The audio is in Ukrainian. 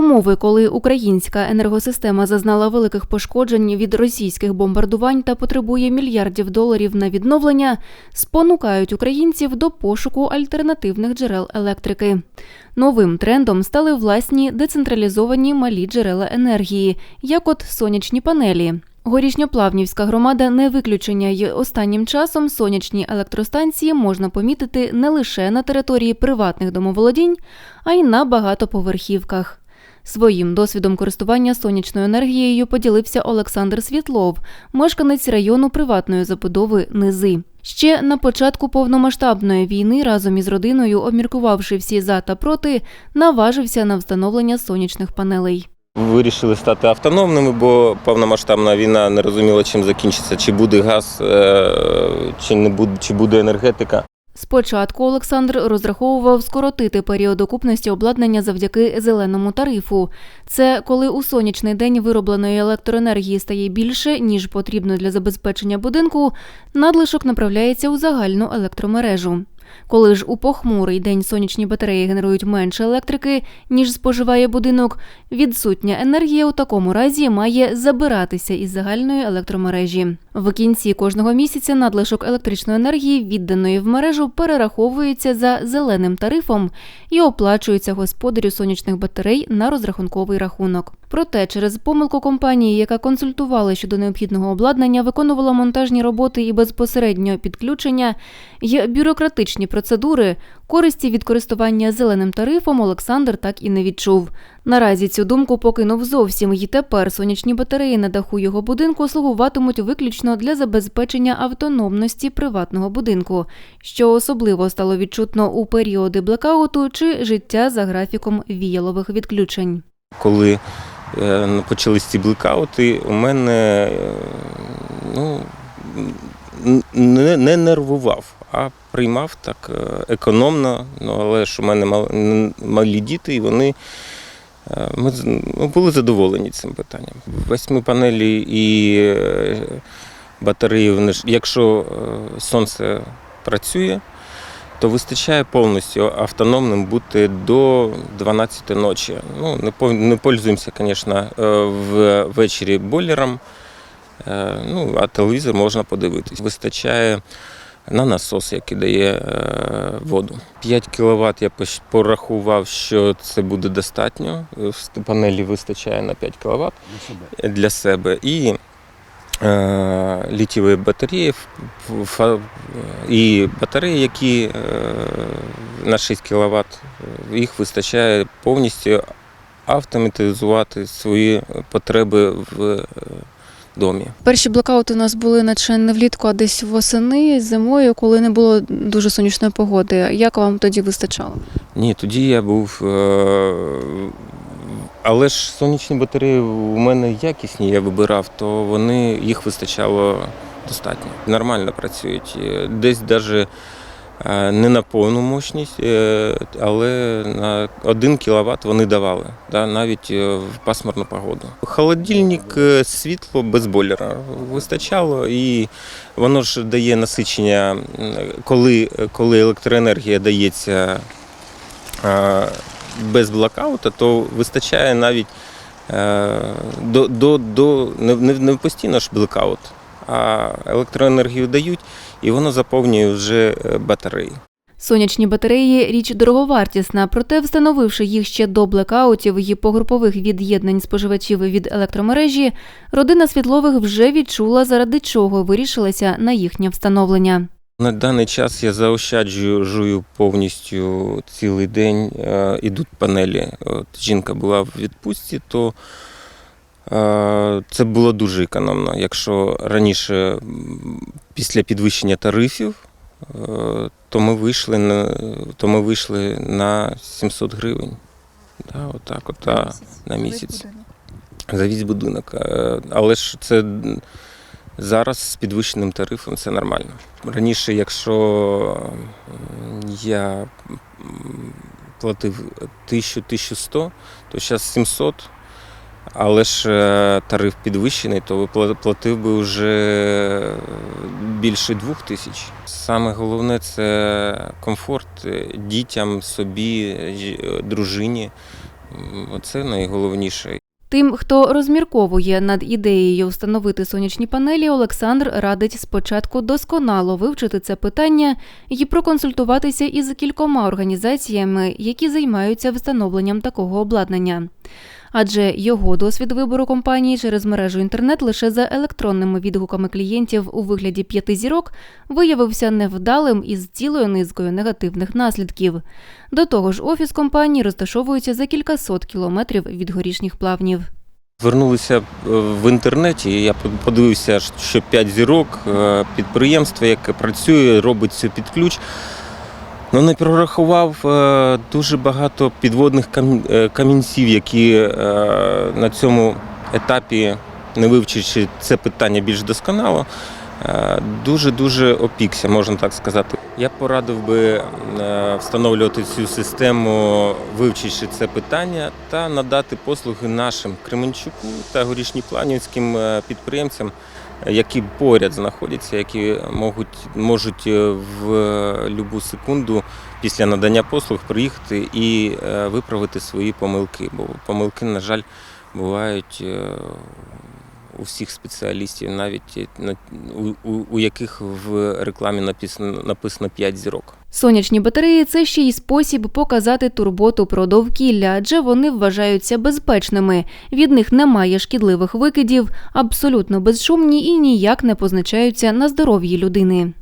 Умови, коли українська енергосистема зазнала великих пошкоджень від російських бомбардувань та потребує мільярдів доларів на відновлення, спонукають українців до пошуку альтернативних джерел електрики. Новим трендом стали власні децентралізовані малі джерела енергії, як от сонячні панелі. Горішньоплавнівська громада не виключення, й останнім часом сонячні електростанції можна помітити не лише на території приватних домоволодінь, а й на багатоповерхівках. Своїм досвідом користування сонячною енергією поділився Олександр Світлов, мешканець району приватної забудови Низи. Ще на початку повномасштабної війни разом із родиною, обміркувавши всі за та проти, наважився на встановлення сонячних панелей. Вирішили стати автономними, бо повномасштабна війна не розуміла, чим закінчиться, чи буде газ, е, чи не буде, чи буде енергетика. Спочатку Олександр розраховував скоротити період окупності обладнання завдяки зеленому тарифу. Це коли у сонячний день виробленої електроенергії стає більше, ніж потрібно для забезпечення будинку, надлишок направляється у загальну електромережу. Коли ж у похмурий день сонячні батареї генерують менше електрики, ніж споживає будинок, відсутня енергія у такому разі має забиратися із загальної електромережі. В кінці кожного місяця надлишок електричної енергії, відданої в мережу, перераховується за зеленим тарифом і оплачується господарю сонячних батарей на розрахунковий рахунок. Проте через помилку компанії, яка консультувала щодо необхідного обладнання, виконувала монтажні роботи і безпосередньо підключення, є бюрократичні процедури. Користі від користування зеленим тарифом Олександр так і не відчув. Наразі цю думку покинув зовсім, і тепер сонячні батареї на даху його будинку слугуватимуть виключно для забезпечення автономності приватного будинку, що особливо стало відчутно у періоди блекауту чи життя за графіком віялових відключень. Коли е, почались ці блекаути, у мене е, ну, не, не нервував, а приймав так е, економно. Ну, але ж у мене мал- малі діти, і вони ми ми були задоволені цим питанням. Восьми панелі і е, батареї, якщо е, сонце працює, то вистачає повністю автономним бути до 12 ночі. Ну, не, не пользуємося, звісно, ввечері бойлером, е, ну, а телевізор можна подивитись. Вистачає на насос, який дає е, воду. 5 кВт я порахував, що це буде достатньо. Панелі вистачає на 5 кВт для себе. І е, літієві батареї і батареї, які е, на 6 кВт, їх вистачає повністю автоматизувати свої потреби в е, домі. Перші блекаути у нас були наче не влітку, а десь восени, зимою, коли не було дуже сонячної погоди. Як вам тоді вистачало? Ні, тоді я був. е, Але ж сонячні батареї у мене якісні, я вибирав, то вони їх вистачало достатньо. Нормально працюють. Е, Десь навіть не на повну мощність, е, але на 1 кВт вони давали, да, навіть е, в пасмурну погоду. Холодильник, е, світло без бойлера вистачало, і воно ж дає насичення, коли, коли електроенергія дається е, без блокаута, то вистачає навіть е, до, до, до не, не, не постійно ж блекаут, а електроенергію дають, і воно заповнює вже е, батареї. Сонячні батареї річ дороговартісна, проте встановивши їх ще до блекаутів і погрупових від'єднань споживачів від електромережі, родина Світлових вже відчула, заради чого вирішилася на їхнє встановлення. На даний час я заощаджую жую повністю цілий день. Е, Ідуть панелі. От жінка була в відпустці, то це було дуже економно. Якщо раніше після підвищення тарифів, е, то ми вийшли на, то ми вийшли на 700 гривень. Да, отак, от, да, на місяць. За весь будинок. Е, Але ж це зараз з підвищеним тарифом це нормально. Раніше, якщо я платив 1000-1100, то зараз 700. Але ж е, тариф підвищений, то пла- платив би вже більше двох тисяч. Саме головне це комфорт е, дітям, собі, дружині. Оце найголовніше. Тим, хто розмірковує над ідеєю встановити сонячні панелі, Олександр радить спочатку досконало вивчити це питання і проконсультуватися із кількома організаціями, які займаються встановленням такого обладнання. Адже його досвід вибору компанії через мережу інтернет лише за електронними відгуками клієнтів у вигляді п'яти зірок виявився невдалим із цілою низкою негативних наслідків. До того ж, офіс компанії розташовується за кількасот кілометрів від горішніх плавнів. Звернулися е, в інтернеті. Я подивився, що 5 зірок е, підприємство, яке працює, робить це під ключ. Ну, не прорахував е, дуже багато підводних е, камінців, які е, на цьому етапі, не вивчивши це питання більш досконало, дуже-дуже опікся, можна так сказати. Я порадив би е, встановлювати цю систему, вивчивши це питання, та надати послуги нашим Кременчуку та горішньопланівським е, підприємцям, е, які поряд знаходяться, які можуть, можуть е, в будь-яку секунду після надання послуг приїхати і е, виправити свої помилки. Бо помилки, на жаль, бувають е, у всіх спеціалістів, навіть на- у, у, у яких в рекламі написано, написано 5 зірок. Сонячні батареї це ще й спосіб показати турботу про довкілля, адже вони вважаються безпечними. Від них немає шкідливих викидів, абсолютно безшумні і ніяк не позначаються на здоров'ї людини.